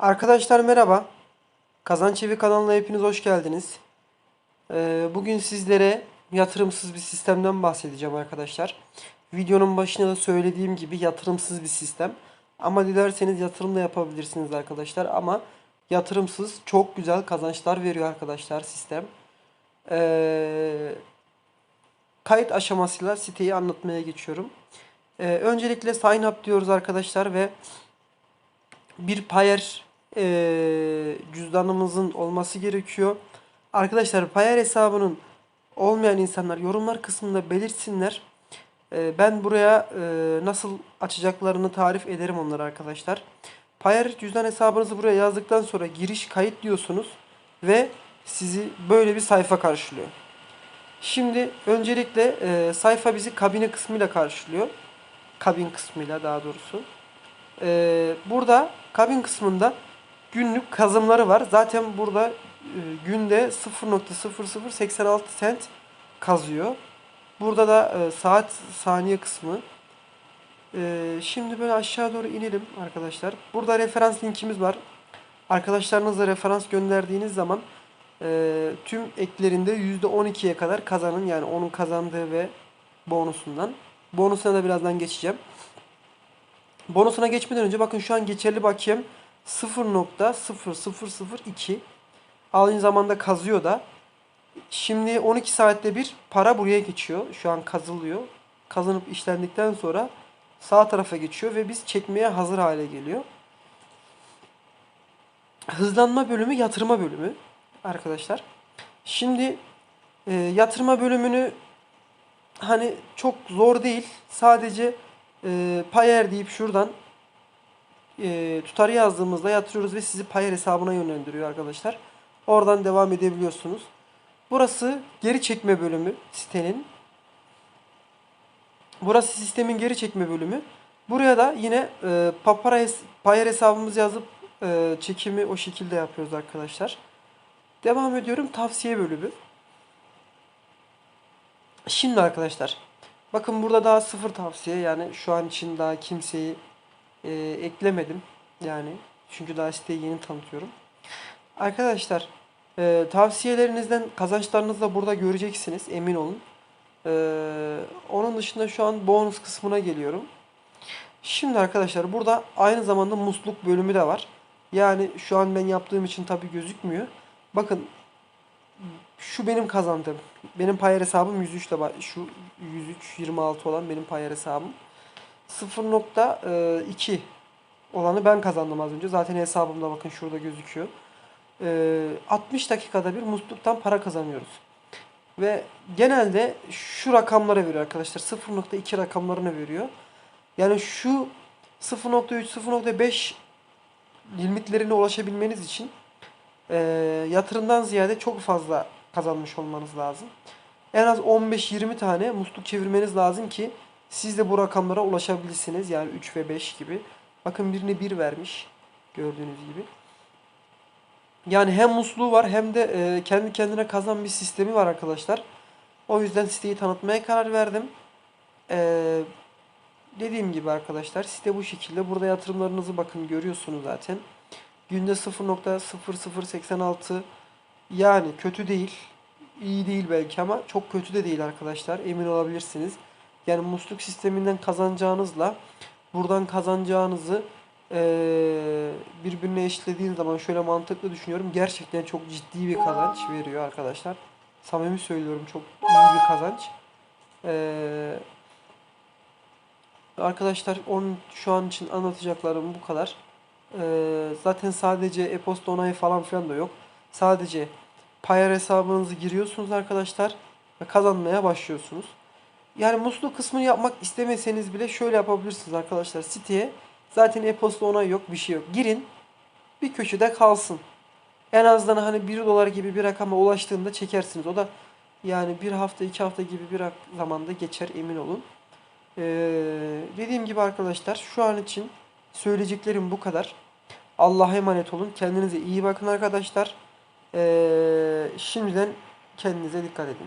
Arkadaşlar merhaba. Kazanç Evi kanalına hepiniz hoş geldiniz. Ee, bugün sizlere yatırımsız bir sistemden bahsedeceğim arkadaşlar. Videonun başında da söylediğim gibi yatırımsız bir sistem. Ama dilerseniz yatırım da yapabilirsiniz arkadaşlar. Ama yatırımsız çok güzel kazançlar veriyor arkadaşlar sistem. Ee, kayıt aşamasıyla siteyi anlatmaya geçiyorum. Ee, öncelikle sign up diyoruz arkadaşlar ve bir Payer eee, cüzdanımızın olması gerekiyor. Arkadaşlar Payer hesabının olmayan insanlar yorumlar kısmında belirtsinler. Eee, ben buraya eee, nasıl açacaklarını tarif ederim onlara arkadaşlar. Payer cüzdan hesabınızı buraya yazdıktan sonra giriş kayıt diyorsunuz ve sizi böyle bir sayfa karşılıyor. Şimdi öncelikle eee, sayfa bizi kabine kısmıyla karşılıyor. Kabin kısmıyla daha doğrusu. Burada kabin kısmında günlük kazımları var. Zaten burada e, günde 0.0086 sent kazıyor. Burada da e, saat saniye kısmı. Ee, şimdi böyle aşağı doğru inelim arkadaşlar. Burada referans linkimiz var. Arkadaşlarınızla referans gönderdiğiniz zaman e, tüm eklerinde %12'ye kadar kazanın. Yani onun kazandığı ve bonusundan. Bonusuna da birazdan geçeceğim. Bonusuna geçmeden önce bakın şu an geçerli bakiyem 0.0002. Aynı zamanda kazıyor da. Şimdi 12 saatte bir para buraya geçiyor. Şu an kazılıyor. Kazanıp işlendikten sonra sağ tarafa geçiyor ve biz çekmeye hazır hale geliyor. Hızlanma bölümü yatırma bölümü arkadaşlar. Şimdi e, yatırma bölümünü hani çok zor değil. Sadece e, Payer deyip şuradan e, tutarı yazdığımızda yatırıyoruz ve sizi Payer hesabına yönlendiriyor arkadaşlar. Oradan devam edebiliyorsunuz. Burası geri çekme bölümü sitenin. Burası sistemin geri çekme bölümü. Buraya da yine e, Papara hes- Payer hesabımızı yazıp e, çekimi o şekilde yapıyoruz arkadaşlar. Devam ediyorum tavsiye bölümü. Şimdi arkadaşlar bakın burada daha sıfır tavsiye yani şu an için daha kimseyi e, eklemedim yani çünkü daha siteyi yeni tanıtıyorum. Arkadaşlar e, tavsiyelerinizden kazançlarınızı da burada göreceksiniz emin olun. E, onun dışında şu an bonus kısmına geliyorum. Şimdi arkadaşlar burada aynı zamanda musluk bölümü de var. Yani şu an ben yaptığım için tabi gözükmüyor. Bakın şu benim kazandığım. Benim payer hesabım 103 ile şu 103 26 olan benim payer hesabım. 0.2 olanı ben kazandım az önce. Zaten hesabımda bakın şurada gözüküyor. Ee, 60 dakikada bir musluktan para kazanıyoruz. Ve genelde şu rakamlara veriyor arkadaşlar. 0.2 rakamlarını veriyor. Yani şu 0.3 0.5 limitlerine ulaşabilmeniz için e, yatırımdan ziyade çok fazla kazanmış olmanız lazım. En az 15-20 tane musluk çevirmeniz lazım ki siz de bu rakamlara ulaşabilirsiniz. Yani 3 ve 5 gibi. Bakın birine 1 vermiş. Gördüğünüz gibi. Yani hem musluğu var hem de e, kendi kendine kazan bir sistemi var arkadaşlar. O yüzden siteyi tanıtmaya karar verdim. E, dediğim gibi arkadaşlar site bu şekilde. Burada yatırımlarınızı bakın görüyorsunuz zaten. Günde 0.0086 yani kötü değil. iyi değil belki ama çok kötü de değil arkadaşlar. Emin olabilirsiniz. Yani musluk sisteminden kazanacağınızla buradan kazanacağınızı eee, birbirine eşitlediğin zaman şöyle mantıklı düşünüyorum. Gerçekten çok ciddi bir kazanç veriyor arkadaşlar. Samimi söylüyorum çok iyi bir kazanç. Eee, arkadaşlar onun şu an için anlatacaklarım bu kadar. Eee, zaten sadece e-posta onayı falan filan da yok. Sadece Payer hesabınızı giriyorsunuz arkadaşlar ve kazanmaya başlıyorsunuz. Yani musluk kısmını yapmak istemeseniz bile şöyle yapabilirsiniz arkadaşlar. Siteye zaten e-posta onay yok, bir şey yok. Girin, bir köşede kalsın. En azından hani 1 dolar gibi bir rakama ulaştığında çekersiniz. O da yani bir hafta, iki hafta gibi bir zamanda geçer emin olun. Ee, dediğim gibi arkadaşlar şu an için söyleyeceklerim bu kadar. Allah'a emanet olun. Kendinize iyi bakın arkadaşlar. Ee, şimdiden kendinize dikkat edin.